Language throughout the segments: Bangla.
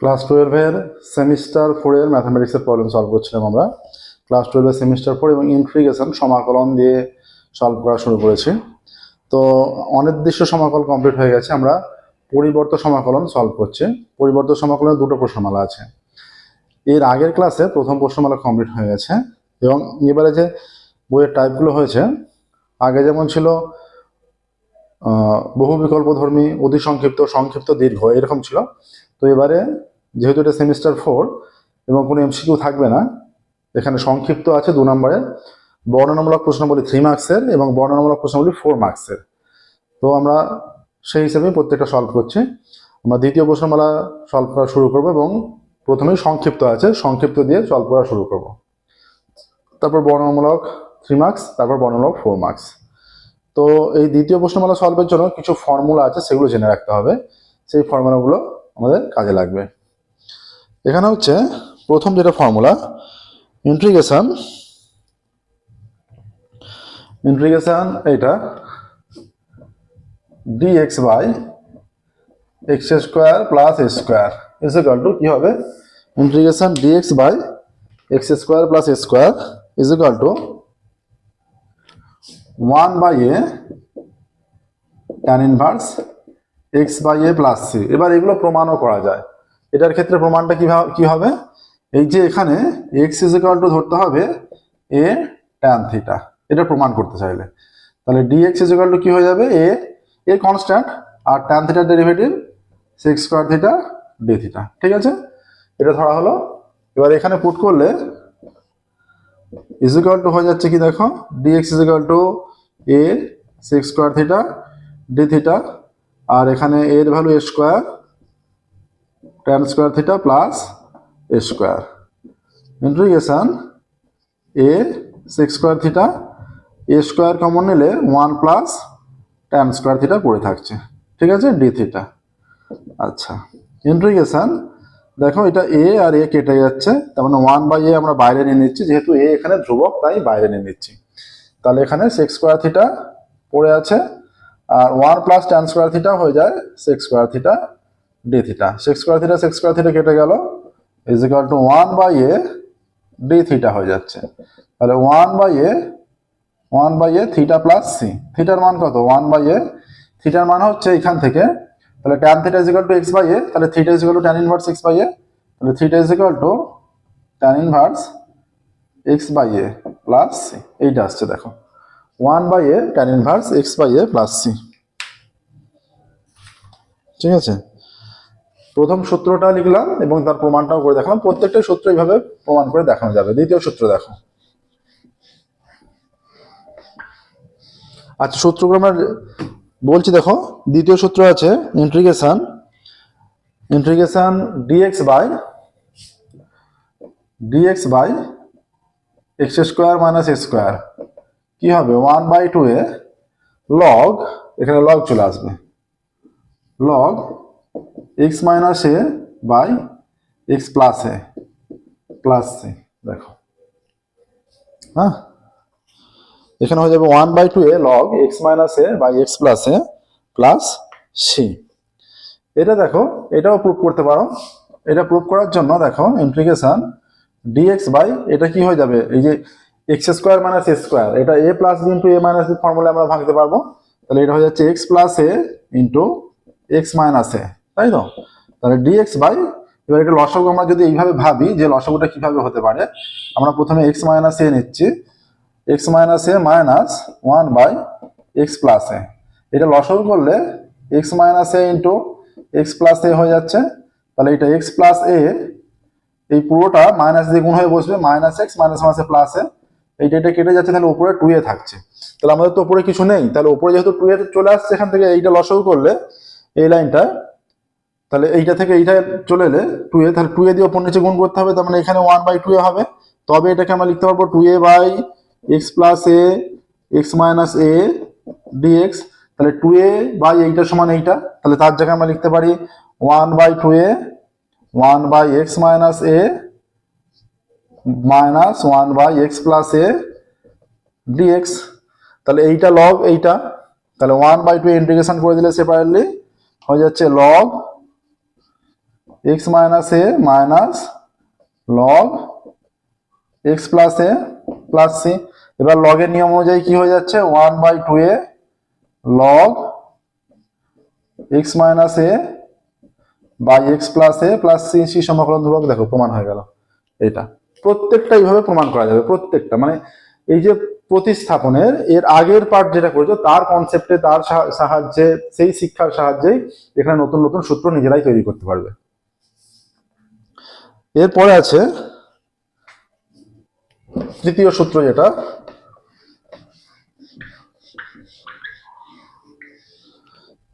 ক্লাস টুয়েলভের সেমিস্টার ফোরের ম্যাথামেটিক্সের প্রবলেম সলভ করছিলাম আমরা। ক্লাস টুয়েলভের সেমিস্টার ফোর এবং ইন্ট্রিগেশন সমাকলন দিয়ে সলভ করা শুরু করেছি। তো অনির্দিষ্ট সমাকল কমপ্লিট হয়ে গেছে, আমরা পরিবর্ত সমাকলন সলভ করছি। পরিবর্ত সমাকলনের দুটো প্রশ্নমালা আছে। এর আগের ক্লাসে প্রথম প্রশ্নমালা কমপ্লিট হয়ে গেছে এবং এবারে যে বইয়ের টাইপগুলো হয়েছে, আগে যেমন ছিল বহু বিকল্পধর্মী, অতি সংক্ষিপ্ত সংক্ষিপ্ত, দীর্ঘ, এরকম ছিল। তো এবারে যেহেতু এটা সেমিস্টার ফোর এবং কোনো এমসিকিউ থাকবে না, এখানে সংক্ষিপ্ত আছে দু নম্বরে বর্ণনামূলক প্রশ্নগুলি থ্রি মার্কসের এবং বর্ণনামূলক প্রশ্নগুলি ফোর মার্কসের তো আমরা সেই হিসেবে প্রত্যেকটা সলভ করছি। আমরা দ্বিতীয় প্রশ্নমালা সলভ করা শুরু করব এবং প্রথমেই সংক্ষিপ্ত আছে, সংক্ষিপ্ত দিয়ে সলভ করা শুরু করব। তারপর বর্ণনামূলক থ্রি মার্কস তারপর বর্ণনামূলক ফোর মার্কস তো এই দ্বিতীয় প্রশ্নমালা সলভের জন্য কিছু ফর্মুলা আছে, সেগুলো জেনে রাখতে হবে। সেই ফর্মুলাগুলো আমাদের কাজে লাগবে। এখানে হচ্ছে প্রথম যেটা ফর্মুলা ইন্ট্রিগেশন ইন্ট্রিগেশন এইটা dx by x square plus a square is equal to কী হবে? Integration dx by x square plus a square is equal to one by a tan inverse x by a plus c এবার এগুলো প্রমাণও করা যায়। এটার ক্ষেত্রে প্রমাণটা কীভাবে, কী হবে? এই যে এখানে এক্স ইজ ইকাল টু ধরতে হবে এ ট্যান থিটা এটা প্রমাণ করতে চাইলে। তাহলে ডিএক্স ইজ ইকাল টু কী হয়ে যাবে? এ এ কনস্ট্যান্ট আর ট্যান থিটার derivative sec square theta d theta ঠিক আছে? এটা ধরা হলো। এবার এখানে পুট করলে ইজ টু হয়ে যাচ্ছে কি দেখো? Dx is equal to a sec square theta d theta আর এখানে এর value a square tan square theta plus a square integration a sec square theta a square common নিলে one plus tan square theta পড়ে থাকছে। ঠিক আছে? ডি থিটা আচ্ছা। ইন্ট্রিগেশন দেখো এটা এ আর এ কেটে যাচ্ছে। তার মানে ওয়ান বাই এ আমরা বাইরে নিয়ে নিচ্ছি। যেহেতু এ এখানে ধ্রুবক, তাই বাইরে নিয়ে নিচ্ছি। তাহলে এখানে সিক্স স্কোয়ার থিটা পড়ে আছে। আর one plus tan square theta হয়ে যায় sec square theta d theta. Sec square theta, sec square theta কেটে গেল is to one by a d theta হয়ে যাচ্ছে। তাহলে one by a one by a theta plus c থিটার মান কত? ওয়ান বাই এ থিটার মান হচ্ছে এখান থেকে। তাহলে tan theta is to x by a তাহলে theta is to tan inverse x by a তাহলে theta is to tan inverse x by a plus c এইটা আসছে, দেখো। One by a tan inverse x by a plus c ঠিক আছে? প্রথম সূত্রটা লিখলাম এবং তার প্রমাণটাও করে দেখালাম। প্রত্যেকটা সূত্র এইভাবে প্রমাণ করে দেখানো যাবে। দ্বিতীয় সূত্র দেখো। আচ্ছা সূত্রগুলো আমরা বলছি, দেখো, দ্বিতীয় সূত্র আছে integration integration dx by dx by x square minus square কি হবে? One by two a log এখানে লগ চলে আসবে। Log x minus a by x plus a plus c দেখো। হ্যাঁ? এখানে হয়ে যাবে one by two a log x minus a by x plus a plus c এটা দেখো, এটাও প্রুভ করতে পারো। এটা প্রুভ করার জন্য দেখো ইন্ট্রিগেশন ডিএক্স বাই এটা কি হয়ে যাবে? এই যে এক্স স্কোয়ার মাইনাস স্কোয়ার এটা a plus into a minus formula আমরা ভাঙতে পারব। তাহলে এটা হয়ে যাচ্ছে x plus a into x minus a তাই তো? তাহলে ডিএক্স বাই এবার এটা লসাগু আমরা যদি এইভাবে ভাবি যে লসাগুটা কীভাবে হতে পারে, আমরা প্রথমে এক্স মাইনাস এ নিচ্ছি। X minus a minus one by x plus a এটা লসাগু করলে x minus a into x plus a হয়ে যাচ্ছে। তাহলে এটা এক্স প্লাস এ এই পুরোটা মাইনাস দিয়ে গুণ হয়ে বসবে। মাইনাস এক্স মাইনাস মাইনাসে প্লাস এ এইটা এটা কেটে যাচ্ছে, তাহলে উপরে টু এ থাকছে। তাহলে আমাদের তো উপরে কিছু নেই। তাহলে উপরে যেহেতু টু চলে আসছে, এখান থেকে এইটা লসাগু করলে এই লাইনটা, তাহলে এইটা থেকে এইটা চলে এলে টু এ, তাহলে টু এ দিয়ে ওপর নিচে গুণ করতে হবে, তার মানে এখানে ওয়ান বাই টু এ হবে। তবে এটাকে আমরা লিখতে পারব two a by x plus a x minus a dx তাহলে টু এ বাই এইটা সমান এইটা। তাহলে তার জায়গায় আমরা লিখতে পারি one by two a one by x minus a minus one by x plus a dx তাহলে এইটা লগ এইটা, তাহলে ওয়ান বাই টু ইন্টিগ্রেশন করে দিলে সেপারেটলি হয়ে যাচ্ছে log x minus a minus log x plus a plus c এবার লগের নিয়ম অনুযায়ী কি হয়ে যাচ্ছে? One by two a log x minus a by x plus a plus c c সমাকলন ধ্রুবক, দেখো প্রমাণ হয়ে গেল এটা প্রত্যেকটা এইভাবে প্রমাণ করা যাবে, প্রত্যেকটা। মানে এই যে প্রতিস্থাপনের, এর আগের পার্ট যেটা করেছ, তার কনসেপ্টে তার সাহা- সাহায্যে, সেই শিক্ষার সাহায্যেই এখানে নতুন নতুন সূত্র নিজেরাই তৈরি করতে পারবে। এরপরে আছে তৃতীয় সূত্র যেটা।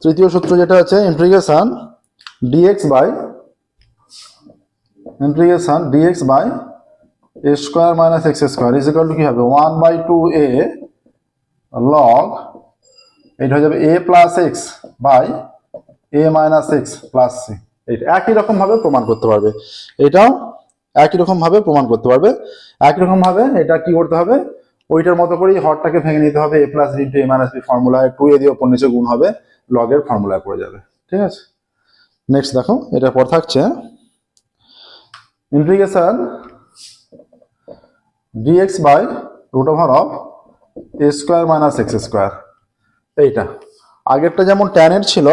তৃতীয় সূত্র যেটা আছে integration dx by integration dx by a square minus x square is equal to কি হবে? One by two a log এটা হয়ে যাবে a plus x by a minus x plus c এইটা একই রকম ভাবে প্রমাণ করতে পারবে। এটাও একই রকম ভাবে প্রমাণ করতে পারবে। একই রকম ভাবে এটা কি করতে হবে? ওইটার মতো করেই হরটাকে ভেঙে নিতে হবে। A plus into a minus b ফর্মুলায় two a দিয়ে ওপর নিচে গুণ হবে, লগের ফর্মুলায় পড়ে যাবে। ঠিক আছে? নেক্সট দেখো এটার পর থাকছে। Integration dx by root over of a square minus x square এইটা। আগেরটা যেমন ট্যানের ছিল,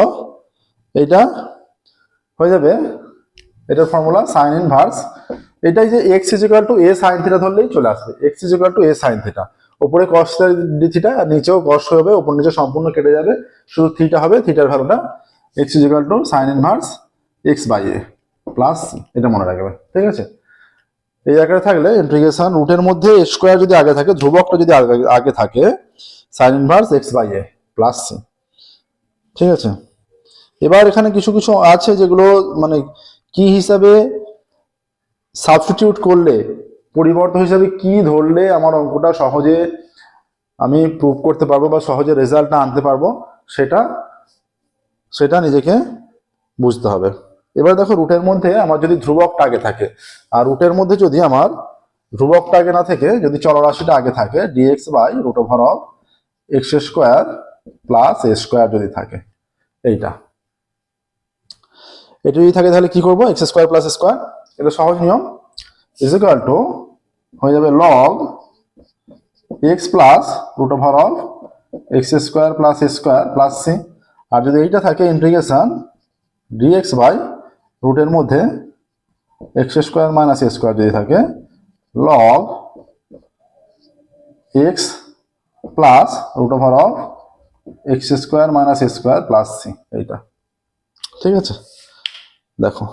এইটা হয়ে যাবে এটার ফর্মুলা সাইন ইনভার্স এটাই যে x is equal to a sine theta ধরলেই চলে আসবে। X is equal to a sine theta উপরে কস ডি থিটা আর নিচেও কস হবে উপর নিচে সম্পূর্ণ কেটে যাবে। শুধু থিটা হবে থিটার ভ্যালুটা x is equal to sine inverse x by a plus এটা মনে রাখবে। ঠিক আছে? এই আকারে থাকলে ইন্টিগ্রেশন রুটের মধ্যে স্কোয়ার যদি আগে থাকে, ধ্রুবকটা যদি আগে থাকে sine inverse x by a plus c ঠিক আছে? এবার এখানে কিছু কিছু আছে যেগুলো মানে কি হিসাবে সাবস্টিটিউট করলে, পরিবর্তন হিসাবে কি ধরলে আমার অঙ্কটা সহজে আমি প্রুভ করতে পারব বা সহজে রেজাল্টটা আনতে পারব, সেটা সেটা নিজেকে বুঝতে হবে। এবার দেখো রুটের মধ্যে আমার যদি ধ্রুবকটা আগে থাকে, আর রুটের মধ্যে যদি আমার ধ্রুবকটা আগে না থেকে, যদি চলরাশিটা আগে থাকে dx by root over of x square plus a square যদি থাকে, এইটা। এটা যদি থাকে তাহলে কি করব? এক্স স্কোয়ার প্লাস স্কোয়ার এটা সহজ নিয়ম। ইজ টু হয়ে যাবে log x plus root over of x square plus square plus c আর যদি এইটা থাকে ইন্টিগ্রেশন ডিএক্স বাই রুটের মধ্যে এক্স স্কোয়ার মাইনাস স্কোয়ার যদি থাকে log x plus root over of x square minus square plus c এইটা। ঠিক আছে? দেখো।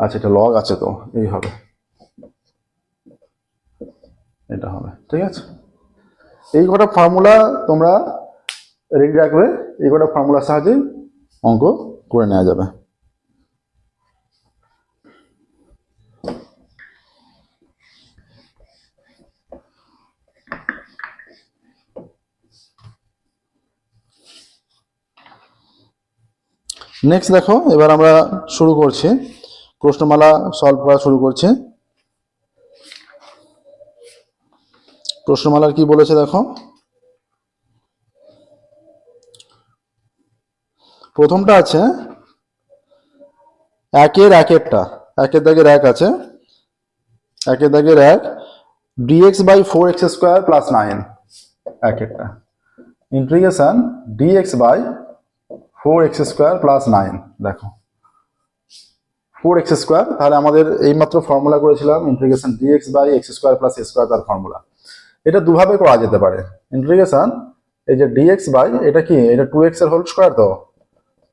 আচ্ছা এটা লগ আছে তো, এই হবে। এটা হবে, ঠিক আছে? এই কটা ফর্মুলা তোমরা রেডি রাখবে, এই কটা ফর্মুলার সাহায্যে অঙ্ক করে নেওয়া যাবে। নেক্সট দেখো, এবার আমরা শুরু করছি। প্রশ্নমালা সলভ করা শুরু করছি। প্রশ্নমালার কি বলেছে দেখো? প্রথমটা আছে, একের একেরটা, একের দাগের এক আছে। একের দাগের এক dx by four x square plus nine একেরটা। Integration dx by four x square plus nine, দেখো। ফোর এক্স স্কোয়ার, তাহলে আমাদের এইমাত্র ফর্মুলা করেছিলাম integration dx by x square plus square তার ফর্মুলা। এটা দুভাবে করা যেতে পারে। ইন্টিগ্রেশন এই যে ডিএক্স বাই এটা কি? এটা টু এক্সের হোল স্কোয়ার তো?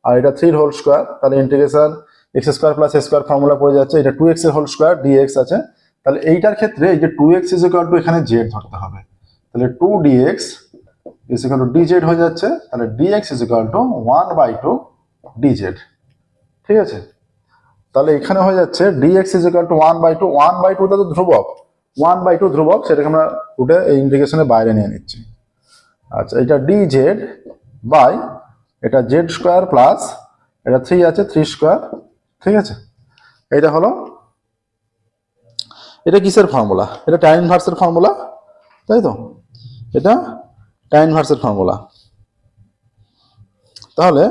আর এটা থ্রি হোল স্কোয়ার তাহলে integration x square plus square formula পড়ে যাচ্ছে, এটা টু এক্সের হোল স্কোয়ার ডিএক্স আছে। তাহলে এইটার ক্ষেত্রে এই যে two x is equal to এখানে জেড ধরতে হবে। তাহলে two dx is equal to dz হয়ে যাচ্ছে, তাহলে dx is equal to one by two dz ঠিক আছে? তাহলে এখানে হয়ে যাচ্ছে dx is equal to one by two one by টুটা তো ধ্রুবক। ওয়ান বাই টু ধ্রুবক, সেটাকে আমরা উঠে এই ইন্টিগ্রেশনের বাইরে নিয়ে নিচ্ছি। আচ্ছা এটা ডি জেড বাই এটা জেড স্কোয়ার প্লাস এটা থ্রি আছে থ্রি স্কোয়ার ঠিক আছে? এটা হলো, এটা কিসের ফর্মুলা এটা টাইম ইনভার্সের ফর্মুলা তাই তো? এটা টাইম ইনভার্সের ফর্মুলা। তাহলে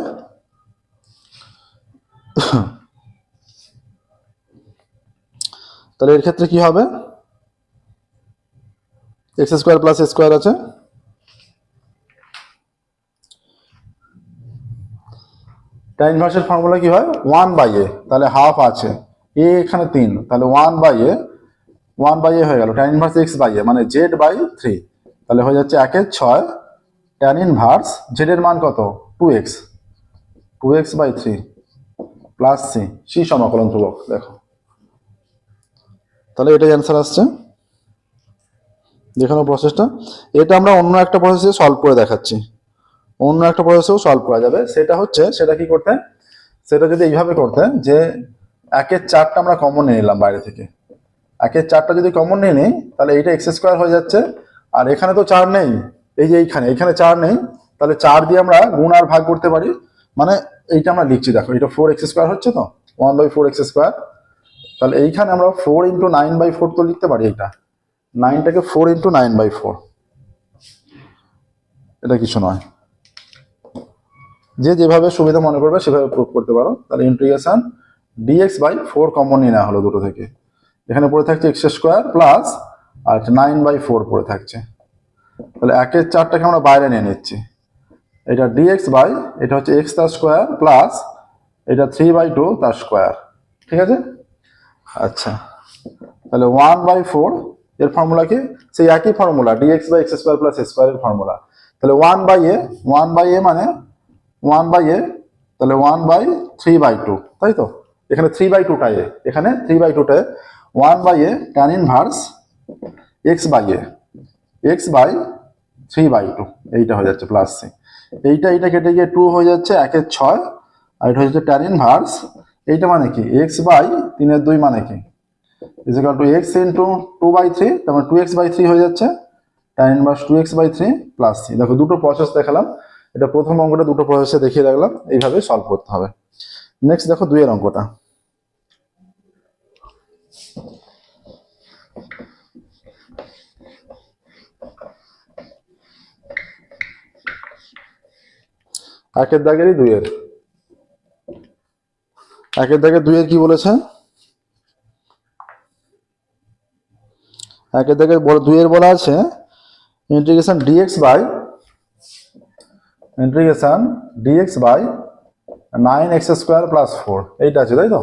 তাহলে এর ক্ষেত্রে কি হবে? এক্স স্কোয়ার প্লাস স্কোয়ার আছে। tan ইনভার্সের ফর্মুলা কি হয়? One by a. তাহলে হাফ আছে। এ এখানে তিন। তাহলে one by a, one by a হয়ে গেল। tan inverse x by a মানে জেড বাই থ্রি। তাহলে হয়ে যাচ্ছে একের ছয় tan ইনভার্স জেড এর মান কত? Two x two x by three plus c c সমাকলন ধ্রুবক, দেখো। তাহলে এটাই অ্যান্সার আসছে। দেখানো প্রসেসটা এটা আমরা অন্য একটা প্রসেসে সলভ করে দেখাচ্ছি। অন্য একটা প্রসেসেও সলভ করা যাবে। সেটা হচ্ছে, সেটা কি করতে? সেটা যদি এইভাবে করতে, যে একের চারটা আমরা কমন নিয়ে নিলাম বাইরে থেকে। একের চারটা যদি কমন নিয়ে নিই, তাহলে এইটা এক্স স্কোয়ার হয়ে যাচ্ছে আর এখানে তো চার নেই, এই যে এইখানে এখানে চার নেই, তাহলে চার দিয়ে আমরা গুণ আর ভাগ করতে পারি মানে এইটা আমরা লিখছি, দেখো এটা ফোর এক্স স্কোয়ার হচ্ছে তো one by four x square তাহলে এইখানে আমরা four into nine by four তো লিখতে পারি এইটা নাইনটাকে four into nine by four এটা কিছু নয়, যে যেভাবে সুবিধা মনে করবে সেভাবে প্রুভ করতে পারো, তাহলে integration dx by four common নিয়ে নেওয়া হলো দুটো থেকে, এখানে পড়ে থাকছে এক্স স্কোয়ার প্লাস আর নাইন বাই ফোর পড়ে থাকছে। তাহলে একের চারটাকে আমরা বাইরে নিয়ে নিচ্ছি। এটা ডিএক্স বাই এটা হচ্ছে এক্স তার স্কোয়ার প্লাস এটা থ্রি বাই টু তার স্কোয়ার ঠিক আছে? আচ্ছা। তাহলে ওয়ান বাই ফোর এর ফর্মুলা কি? সেই একই formula dx by x square plus square এর ফর্মুলা তাহলে one by a one by a মানে ওয়ান বাই এ তাহলে one by three by two তাই তো? এখানে থ্রি বাই টুটা এ। এখানে থ্রি বাই টুটা one by a tan inverse x by a x by three by two এইটা হয়ে যাচ্ছে প্লাস সি এইটা এইটা কেটে গিয়ে টু হয়ে যাচ্ছে, একের ছয়, আর এটা হয়ে যাচ্ছে ট্যান ইনভার্স এইটা মানে কি? এক্স বাই তিনের দুই মানে কি? Is to x into two by three তারপর টু এক্স বাই থ্রি হয়ে যাচ্ছে। Tan inverse two x by three plus c দেখো, দুটো প্রসেস দেখালাম। এটা প্রথম অঙ্কটা দুটো প্রসেসে দেখিয়ে রাখলাম। এইভাবে সলভ করতে হবে। নেক্সট দেখো দুইয়ের অঙ্কটা। একের দাগেরই দুইয়ের। একের দাগের দুইয়ের কি বলেছে? একের দাগের দুইয়ের বলা আছে integration dx by integration dx by nine x square plus four এইটা আছে, তাই তো?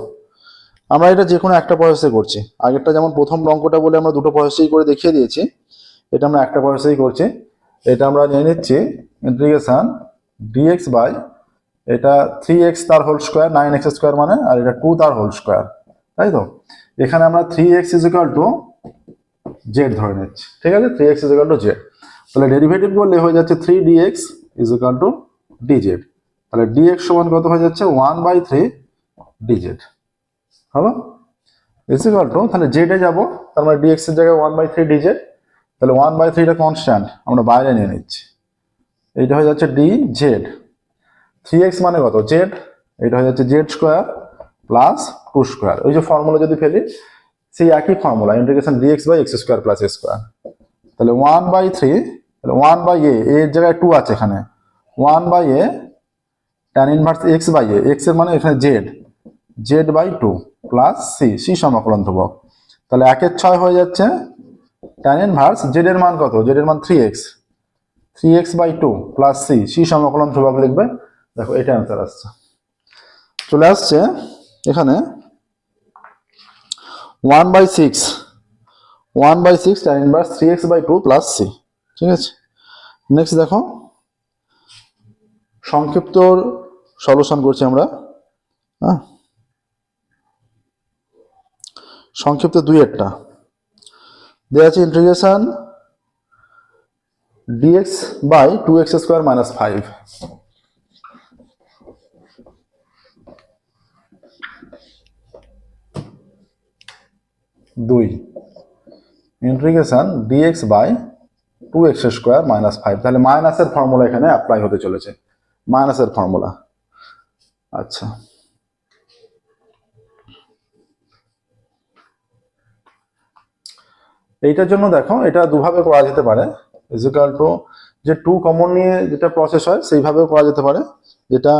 আমরা এটা যে কোনো একটা প্রসেসে করছি। আগেরটা যেমন প্রথম অঙ্কটা বলে আমরা দুটো প্রসেসেই করে দেখিয়ে দিয়েছি, এটা আমরা একটা প্রসেসেই করছি। এটা আমরা নিয়ে নিচ্ছি ইন্টিগ্রেশন ডিএক্স বাই, এটা থ্রি এক্স তার whole square nine x square মানে আর এটা টু তার হোল স্কোয়ার তাই তো? এখানে আমরা three X is equal to Z ধরে নিচ্ছি, ঠিক আছে? Three X is equal to Z তাহলে ডেরিভেটিভ করলে হয়ে যাচ্ছে three D X is equal to D Z তাহলে ডিএক্স সমান কত হয়ে যাচ্ছে? One by three D Z হবে ইজ ইকাল টু তাহলে জেডে যাব, তার মানে ডিএক্স এর জায়গায় one by three D Z তাহলে ওয়ান বাই থ্রিটা কনস্ট্যান্ট আমরা বাইরে নিয়ে নিচ্ছি। এইটা হয়ে যাচ্ছে ডি জেড থ্রি এক্স মানে কত? জেড এটা হয়ে যাচ্ছে z square plus two square ওই যে ফর্মুলা যদি ফেলি, সেই একই formula integration dx by x square plus square তাহলে ওয়ান বাই থ্রি তাহলে ওয়ান বাই এ এর জায়গায় টু আছে এখানে। One by a tan inverse x by a এক্সের মানে এখানে z z by two plus c c সমাকলন ধ্রুবক। তাহলে একের ছয় হয়ে যাচ্ছে ট্যান ইনভার্স জেড এর মান কত? জেড এর মান three x three x by two plus c c সমাকলন ধ্রুবক লিখবে। দেখো এটা অ্যান্সার আসছে। চলে আসছে এখানে one by six one by six tan inverse three x by two plus c ঠিক আছে? নেক্সট দেখো সংক্ষিপ্ত সলিউশন করছি আমরা হ্যাঁ? সংক্ষিপ্ত দুই একটা। দেওয়া আছে integration dx by two x square minus five দুই। Integration dx by two x square minus five তাহলে মাইনাসের ফর্মুলা এখানে অ্যাপ্লাই হতে চলেছে। মাইনাসের ফর্মুলা আচ্ছা। এইটার জন্য দেখো, এটা দুভাবে করা যেতে পারে। ইজিক্যাল যে টু কমন নিয়ে যেটা প্রসেস হয়, সেইভাবেও করা যেতে পারে, যেটা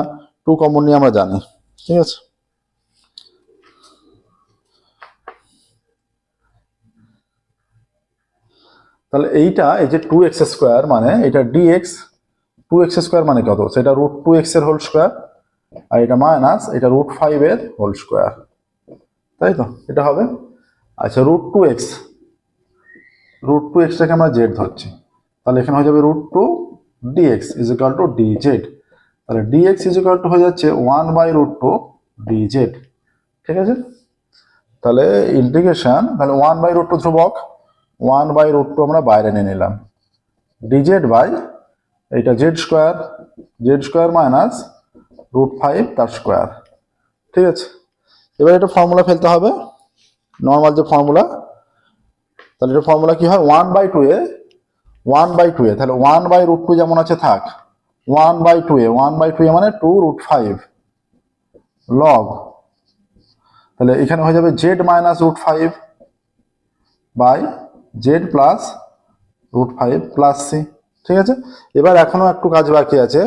টু কমন নিয়ে আমরা জানি, ঠিক আছে? তাহলে এইটা, এই যে টু এক্স স্কোয়ার মানে এটা d x two x square মানে কত? সেটা রুট টু এক্সের হোল স্কোয়ার আর এটা মাইনাস এটা রুট ফাইভ এর হোল স্কোয়ার তাই তো? এটা হবে আচ্ছা root two x root two এক্সটাকে আমরা জেড ধরছি। তাহলে এখানে হয়ে যাবে root two dx is equal to d z তাহলে ডিএক্স ইজ ইকাল টু হয়ে যাচ্ছে one by root two d z ঠিক আছে? তাহলে ইন্টিগ্রেশন তাহলে ওয়ান বাই রুট টু ধ্রুবক ওয়ান বাই রুট টু আমরা বাইরে নিয়ে নিলাম। ডিজেড বাই এইটা z square z square minus root five তার স্কোয়ার ঠিক আছে? এবার এটা ফর্মুলা ফেলতে হবে। নর্মাল যে ফর্মুলা তাহলে এটা ফর্মুলা কি হয়? One by two a one by two a, তাহলে ওয়ান বাই রুট টু যেমন আছে, থাক। One by two a, one by two a মানে টু রুট ফাইভ। লগ। তাহলে এখানে হয়ে যাবে z minus root five by z plus root five plus c. ঠিক আছে? এবার এখনও একটু কাজ বাকি আছে,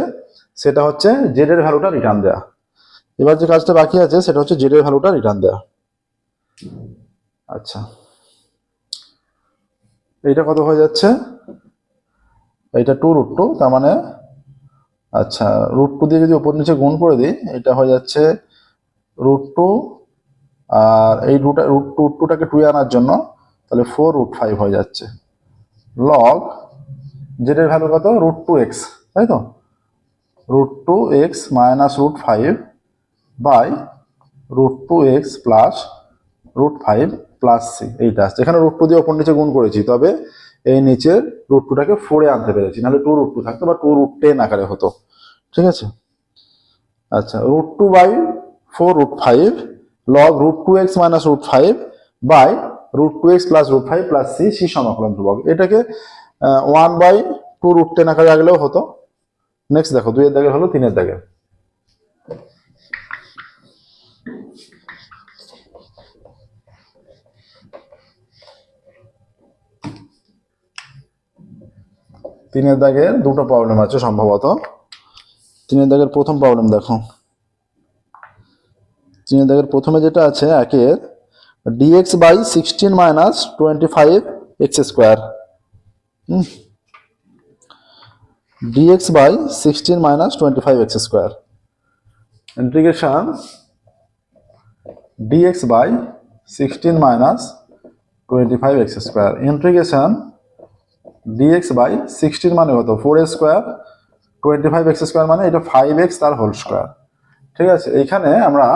সেটা হচ্ছে জেড এর ভ্যালুটা রিটার্ন দেওয়া এবার যে কাজটা বাকি আছে, সেটা হচ্ছে জেড এর ভ্যালুটা রিটার্ন দেওয়া আচ্ছা। এইটা কত হয়ে যাচ্ছে? এইটা টু রুট টু তার মানে আচ্ছা রুট টু দিয়ে যদি উপর নিচে গুণ করে দিই, এটা হয়ে যাচ্ছে রুট টু আর এই রুটা রুট টু টুটাকে টুয়ে আনার জন্য, তাহলে ফোর রুট ফাইভ হয়ে যাচ্ছে। লগ যেটার ভ্যালু কত? রুট টু এক্স তাই তো? Root two x minus root five by root two x plus root five plus c এইটা আসছে। এখানে রুট টু দিয়ে ওপর নিচে গুণ করেছি, তবে এই নিচের রুট টুটাকে ফোরে আনতে পেরেছি। নাহলে টু রুট টু থাকতো বা টু রুট টেন আকারে হতো। ঠিক আছে? আচ্ছা root two by four root five log root two x minus root five by root two x plus root five plus c c সমাকলন ধ্রুবক। এটাকে one by two root ten আকারে রাখলেও হতো। নেক্সট দেখো, দুইয়ের দাগের হলো তিনের দাগের। তিনের দাগের দুটো প্রবলেম আছে সম্ভবত। তিনের দাগের প্রথম প্রবলেম দেখো। তিনের দাগের প্রথমে যেটা আছে, একের dx by sixteen minus twenty five x square dx by sixteen minus twenty five x square integration dx by sixteen minus twenty five x square integration dx by sixteen মানে কত? Four square twenty five x square মানে এটা ফাইভ এক্স তার হোল স্কোয়ার ঠিক আছে? এইখানে আমরা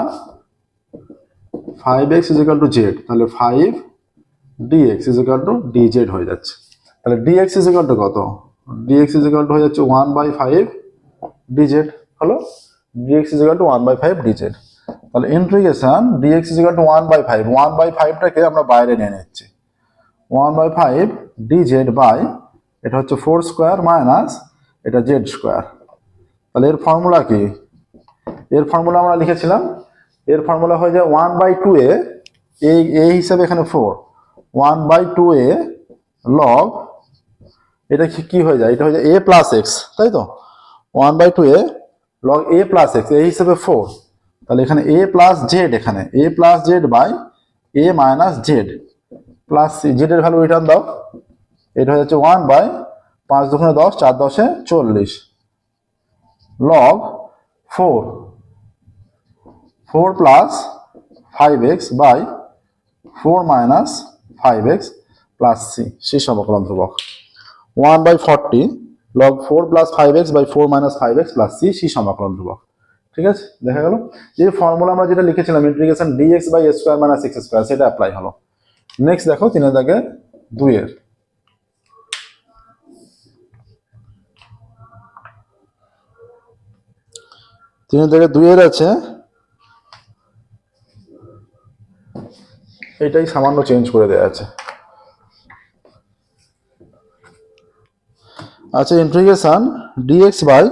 five x is equal to z তাহলে five dx is equal to d z হয়ে যাচ্ছে। তাহলে ডিএক্স ইজিক্যাল টু কত? ডিএক্স ইজিক্যাল টু হয়ে যাচ্ছে ওয়ান বাই ফাইভ ডিজেড হলো? Dx is equal to one by five dz তাহলে integration dx is equal to one by five one by ফাইভটাকে আমরা বাইরে নিয়ে নিচ্ছি। One by five d z by, এটা হচ্ছে ফোর স্কোয়ার মাইনাস এটা জেড স্কোয়ার। তাহলে এর ফর্মুলা কি? এর ফর্মুলা আমরা লিখেছিলাম, এর ফর্মুলা হয়ে যায় one by two a a হিসাবে এখানে four one by two a log এটা কি কি হয়ে যায়? এটা হয়ে যায় এ প্লাস এক্স তাই তো? One by two a log a plus x এই হিসাবে ফোর তাহলে এখানে এ প্লাস জেড এখানে a plus z by a minus z plus c z এর ভ্যালু রিটার্ন দাও। এটা হয়ে যাচ্ছে ওয়ান বাই পাঁচ দুগুণে দশ, চার দশে চল্লিশ। Log four four plus five x by four minus five x plus c c সমকলন ধ্রুবক। One by forty log four plus five x by four minus five x plus c c সমকলন ধ্রুবক। ঠিক আছে? দেখা গেল? যে ফর্মুলা আমরা যেটা লিখেছিলাম integration dx by x square minus x square সেটা অ্যাপ্লাই হলো। নেক্সট দেখো তিনের দাগে দুইয়ের। তিনের দাগে দুইয়ের আছে। এটাই সামান্য চেঞ্জ করে দেওয়া আছে। আচ্ছা integration dx by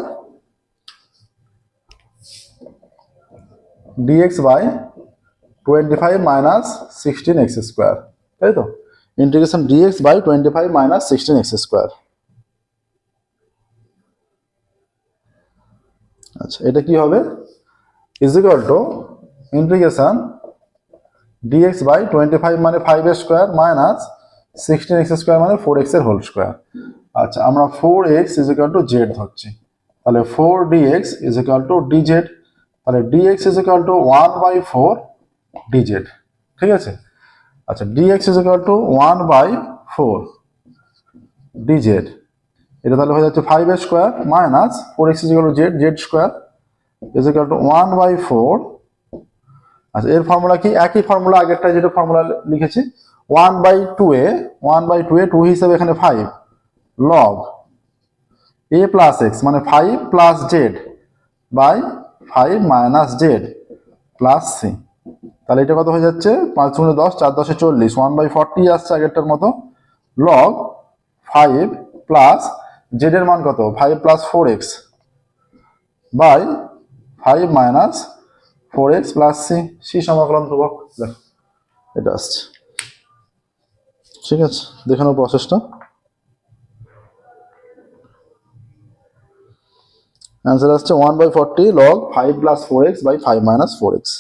dx by twenty five minus sixteen x square তাই তো integration dx by twenty five minus sixteen x square আচ্ছা এটা কি হবে? Is equal to integration dx by twenty five মানে five square minus sixteen x square মানে ফোর এক্সের হোল স্কোয়ার আচ্ছা আমরা four x is equal to z ধরছি। তাহলে four d x is equal to d z তাহলে d x is equal to one by four d z ঠিক আছে? আচ্ছা d x is equal to one by four d z এটা তাহলে হয়ে যাচ্ছে five square minus four x is equal to z z square is equal to one by four আচ্ছা এর ফর্মুলা কি? একই ফর্মুলা আগেরটা যেটা ফর্মুলা লিখেছি one by two a one by two a two হিসাবে এখানে five log a plus x মানে five plus z by five minus z plus c তাহলে এটা কত হয়ে যাচ্ছে? পাঁচ শূন্য দশ, চার দশে চল্লিশ। ওয়ান বাই ফর্টি আসছে আগেরটার মতো। লগ ফাইভ প্লাস জেডের মান কত? Five plus four x by five minus four x plus c c সমাকলন ধ্রুবক। দেখো, এটা আসছে। ঠিক আছে, দেখে নাও প্রসেসটা অ্যান্সার আসছে one by forty log five plus four x by five minus four x